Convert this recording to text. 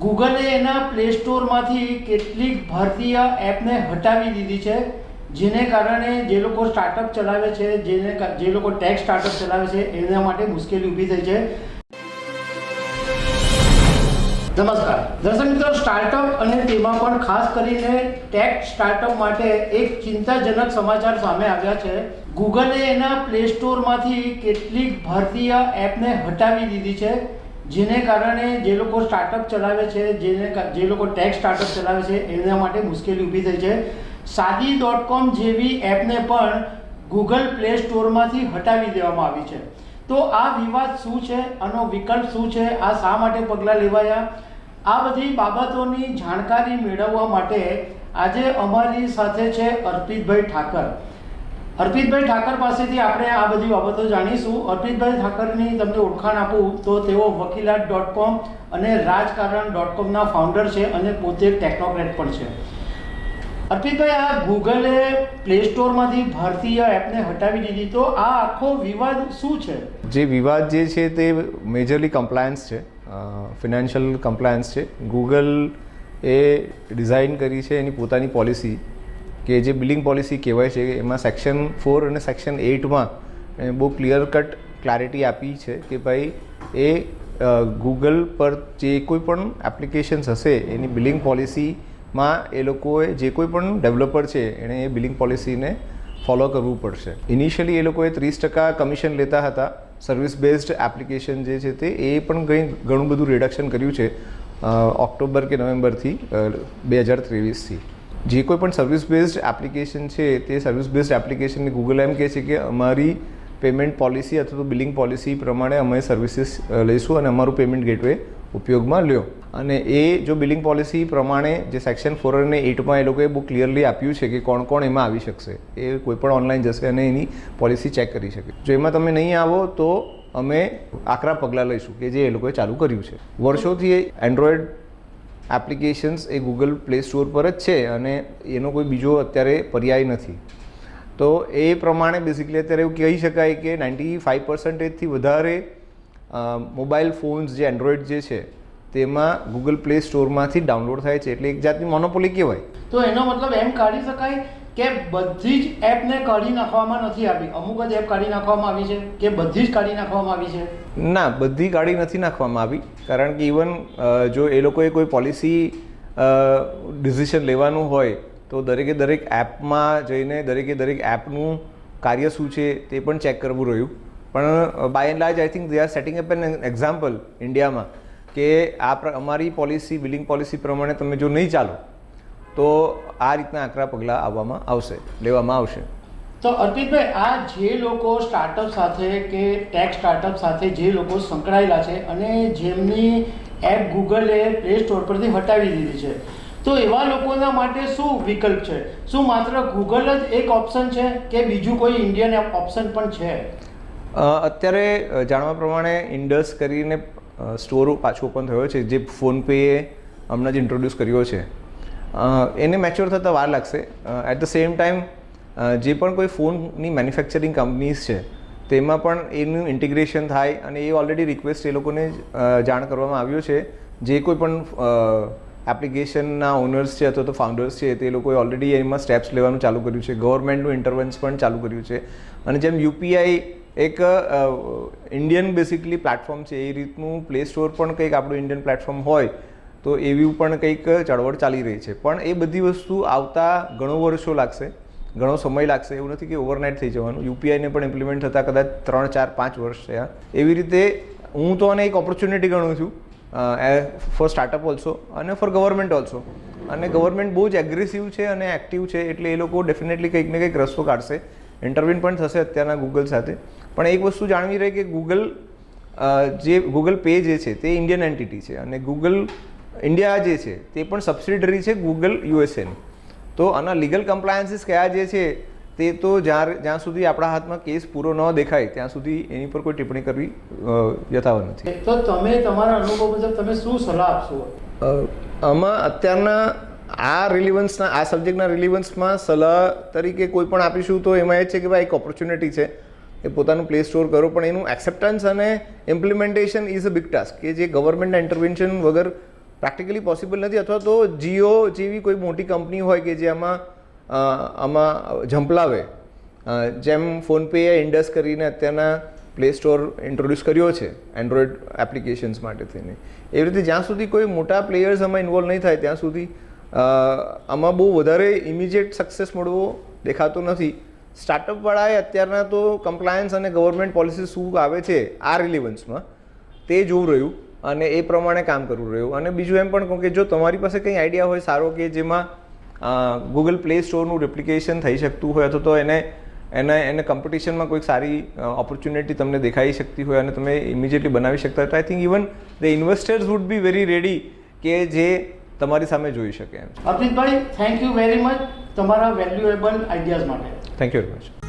ગૂગલે એના પ્લે સ્ટોરમાંથી કેટલીક ભારતીય એપને હટાવી દીધી છે, જેને કારણે જે લોકો સ્ટાર્ટઅપ ચલાવે છે, જેને જે લોકો ટેક્સ સ્ટાર્ટઅપ ચલાવે છે, એના માટે મુશ્કેલી ઊભી થઈ છે. નમસ્કાર. દર્શક મિત્રો સ્ટાર્ટઅપ અને તેમાં પણ ખાસ કરીને ટેક સ્ટાર્ટઅપ માટે એક ચિંતાજનક સમાચાર સામે આવ્યા છે. ગૂગલે એના પ્લે સ્ટોરમાંથી કેટલીક ભારતીય એપને હટાવી દીધી છે. જેને કારણે જે લોકો સ્ટાર્ટઅપ ચલાવે છે, જેને જે લોકો ટેક સ્ટાર્ટઅપ ચલાવે છે, એના માટે મુશ્કેલી ઊભી થઈ છે. સાદી ડોટ કોમ જેવી એપને પણ ગૂગલ પ્લે સ્ટોરમાંથી હટાવી દેવામાં આવી છે. તો આ વિવાદ શું છે? આનો વિકલ્પ શું છે? આ શા માટે પગલાં લેવાયા? આ બધી બાબતોની જાણકારી મેળવવા માટે આજે અમારી સાથે છે અર્પિતભાઈ ઠાકર. અર્પિતભાઈ ઠાકર પાસેથી આપણે આ બધી બાબતો જાણીશું. અર્પિતભાઈ ઠાકરની તમને ઓળખાણ આપું તો તેઓ વકીલાત ડોટ કોમ અને રાજકારણ ડોટ કોમના ફાઉન્ડર છે અને પોતે ટેકનોક્રેટ પણ છે. અર્પિતભાઈ, આ ગૂગલે પ્લે સ્ટોરમાંથી ભારતીય એપને હટાવી દીધી. તો આ આખો વિવાદ શું છે? જે વિવાદ જે છે તે મેજરલી કમ્પ્લાયન્સ છે. ફિનાન્શિયલ કમ્પ્લાયન્સ છે. ગૂગલ એ ડિઝાઇન કરી છે એની પોતાની પોલિસી કે જે બિલિંગ પોલિસી કહેવાય છે, એમાં સેક્શન ફોર અને સેક્શન એઇટમાં બહુ ક્લિયર કટ ક્લેરિટી આપી છે કે ભાઈ એ ગૂગલ પર જે કોઈ પણ એપ્લિકેશન્સ હશે, એની બિલિંગ પોલિસીમાં એ લોકોએ જે કોઈ પણ ડેવલપર છે, એણે એ બિલિંગ પોલિસીને ફોલો કરવું પડશે. ઇનિશિયલી એ લોકોએ ત્રીસ ટકા કમિશન લેતા હતા. સર્વિસ બેઝડ એપ્લિકેશન જે છે તે, એ પણ કંઈ ઘણું બધું રિડક્શન કર્યું છે ઓક્ટોબર કે નવેમ્બરથી બે હજાર ત્રેવીસથી. જે કોઈ પણ સર્વિસ બેઝડ એપ્લિકેશન છે, તે સર્વિસ બેઝડ એપ્લિકેશનને ગૂગલ એમ કહે છે કે અમારી પેમેન્ટ પોલિસી અથવા તો બિલિંગ પોલિસી પ્રમાણે અમે સર્વિસીસ લઈશું અને અમારું પેમેન્ટ ગેટવે ઉપયોગમાં લ્યો. અને એ જો બિલિંગ પોલિસી પ્રમાણે જે સેક્શન ફોર અને એટમાં એ લોકોએ બહુ ક્લિયરલી આપ્યું છે કે કોણ કોણ એમાં આવી શકશે. એ કોઈ પણ ઓનલાઈન જશે અને એની પોલિસી ચેક કરી શકે. જો એમાં તમે નહીં આવો તો અમે આકરા પગલાં લઈશું કે જે એ લોકોએ ચાલુ કર્યું છે. વર્ષોથી એન્ડ્રોઈડ એપ્લિકેશન્સ એ ગૂગલ પ્લે સ્ટોર પર જ છે અને એનો કોઈ બીજો અત્યારે પર્યાય નથી. તો એ પ્રમાણે બેઝિકલી અત્યારે એવું કહી શકાય કે નાઇન્ટી ફાઇવ પર્સન્ટેજથી વધારે મોબાઈલ ફોન્સ જે એન્ડ્રોઈડ જે છે, તેમાં ગૂગલ પ્લે સ્ટોરમાંથી ડાઉનલોડ થાય છે. એટલે એક જાતની મોનોપોલી કહેવાય. તો એનો મતલબ એમ કાઢી શકાય કે બધી જ એપને કાઢી નાખવામાં નથી આવી? અમુક જ એપ કાઢી નાખવામાં આવી છે. કે બધી જ કાઢી નાખવામાં આવી છે? ના, બધી ગાડી નથી નાખવામાં આવી. કારણ કે ઇવન જો એ લોકોએ કોઈ પોલિસી ડિસિઝન લેવાનું હોય, તો દરેકે દરેક એપમાં જઈને દરેકે દરેક એપનું કાર્ય શું છે તે પણ ચેક કરવું રહ્યું. પણ by and large I think they are setting up an example ઇન્ડિયામાં કે આ અમારી પોલિસી બિલિંગ પોલિસી પ્રમાણે તમે જો નહીં ચાલો તો આ રીતના આકરા પગલાં આવવામાં આવશે લેવામાં આવશે. તો અર્પિતભાઈ આ જે લોકો સ્ટાર્ટઅપ સાથે કે ટેક સ્ટાર્ટઅપ સાથે જે લોકો સંકળાયેલા છે અને જેમની એપ ગૂગલે પ્લે સ્ટોર પરથી હટાવી દીધી છે તો એવા લોકોના માટે શું વિકલ્પ છે? શું માત્ર ગૂગલ જ એક ઓપ્શન છે કે બીજું કોઈ ઇન્ડિયન ઓપ્શન પણ છે? અત્યારે જાણવા પ્રમાણે ઇન્ડસ કરીને સ્ટોર પાછો ઓપન થયો છે જે ફોનપેએ હમણાં જ ઇન્ટ્રોડ્યુસ કર્યો છે. એને મેચ્યોર થતાં વાર લાગશે. એટ ધ સેમ ટાઈમ જે પણ કોઈ ફોનની મેન્યુફેક્ચરિંગ કંપનીઝ છે, તેમાં પણ એનું ઇન્ટિગ્રેશન થાય અને એ ઓલરેડી રિક્વેસ્ટ એ લોકોને જાણ કરવામાં આવ્યો છે. જે કોઈ પણ એપ્લિકેશનના ઓનર્સ છે અથવા તો ફાઉન્ડર્સ છે, તે લોકોએ ઓલરેડી એમાં સ્ટેપ્સ લેવાનું ચાલુ કર્યું છે. ગવર્મેન્ટનું ઇન્ટરવન્સ પણ ચાલુ કર્યું છે. અને જેમ યુપીઆઈ એક ઇન્ડિયન બેસિકલી પ્લેટફોર્મ છે, એ રીતનું પ્લે સ્ટોર પણ કંઈક આપણું ઇન્ડિયન પ્લેટફોર્મ હોય તો એવી પણ કંઈક ચળવળ ચાલી રહી છે. પણ એ બધી વસ્તુ આવતા ઘણો વર્ષો લાગશે, ઘણો સમય લાગશે, એવું નથી કે ઓવરનાઇટ થઈ જવાનું. યુપીઆઈને પણ ઇમ્પ્લિમેન્ટ થતાં કદાચ ત્રણ, ચાર, પાંચ વર્ષ થયા. એવી રીતે હું તો આને એક ઓપોર્ચ્યુનિટી ગણું છું ફોર સ્ટાર્ટઅપ ઓલ્સો અને ફોર ગવર્મેન્ટ ઓલ્સો અને ગવર્મેન્ટ બહુ જ એગ્રેસિવ છે અને એક્ટિવ છે એટલે એ લોકો ડેફિનેટલી કંઈક ને કંઈક રસ્તો કાઢશે. ઇન્ટરવ્યુ પણ થશે અત્યારના ગૂગલ સાથે. પણ એક વસ્તુ જાણવી રહી કે ગૂગલ જે ગૂગલ પે જે છે તે ઇન્ડિયન એન્ટિટી છે અને ગૂગલ ઇન્ડિયા જે છે તે પણ સબસિડરી છે ગૂગલ યુએસએની તો આના લીગલ કમ્પ્લાયન્સીસ કયા જે છે તે તો જ્યાં જ્યાં સુધી આપણા હાથમાં કેસ પૂરો ન દેખાય ત્યાં સુધી એની પર કોઈ ટિપ્પણી કરવી યથાવત નથી. તો તમે તમારા અનુભવ મુજબ તમે શું સલાહ આપશો? આમાં અત્યારના આ રિલિવન્સના આ સબ્જેક્ટના રિલિવન્સમાં સલાહ તરીકે કોઈ પણ આપીશું તો એમાં એ છે કે ભાઈ એક ઓપોર્ચ્યુનિટી છે. એ પોતાનું પ્લે સ્ટોર કરો પણ એનું એક્સેપ્ટન્સ અને implementation is a big task કે જે ગવર્મેન્ટના ઇન્ટરવેન્શન વગર પ્રેક્ટિકલી પોસિબલ નથી અથવા તો જીઓ જેવી કોઈ મોટી કંપની હોય કે જે આમાં આમાં ઝંપલાવે. જેમ ફોનપે ઇન્ડસ કરીને અત્યારના પ્લે સ્ટોર ઇન્ટ્રોડ્યુસ કર્યો છે એન્ડ્રોઈડ એપ્લિકેશન્સ માટે થઈને. એવી રીતે જ્યાં સુધી કોઈ મોટા પ્લેયર્સ આમાં ઇન્વોલ્વ નહીં થાય, ત્યાં સુધી આમાં બહુ વધારે ઇમિડિયેટ સક્સેસ મળવો દેખાતો નથી. સ્ટાર્ટઅપવાળાએ અત્યારના તો કમ્પ્લાયન્સ અને ગવર્મેન્ટ પોલિસી શું આવે છે, આ રિલિવન્સમાં તે જોવું રહ્યું. અને એ પ્રમાણે કામ કરવું રહ્યું. અને બીજું એમ પણ કહું કે જો તમારી પાસે કંઈ આઈડિયા હોય સારો કે જેમાં ગૂગલ પ્લે સ્ટોરનું રેપ્લિકેશન થઈ શકતું હોય અથવા તો એને એને એને કોમ્પિટિશનમાં કોઈક સારી ઓપોર્ચ્યુનિટી તમને દેખાઈ શકતી હોય અને તમે ઇમિડિયેટલી બનાવી શકતા હોય. તો I think even the investors would be very ready કે જે તમારી સામે જોઈ શકે એમ. અર્પિતભાઈ થેન્ક યુ વેરી મચ તમારા વેલ્યુએબલ આઈડિયાઝ માટે. Thank you very much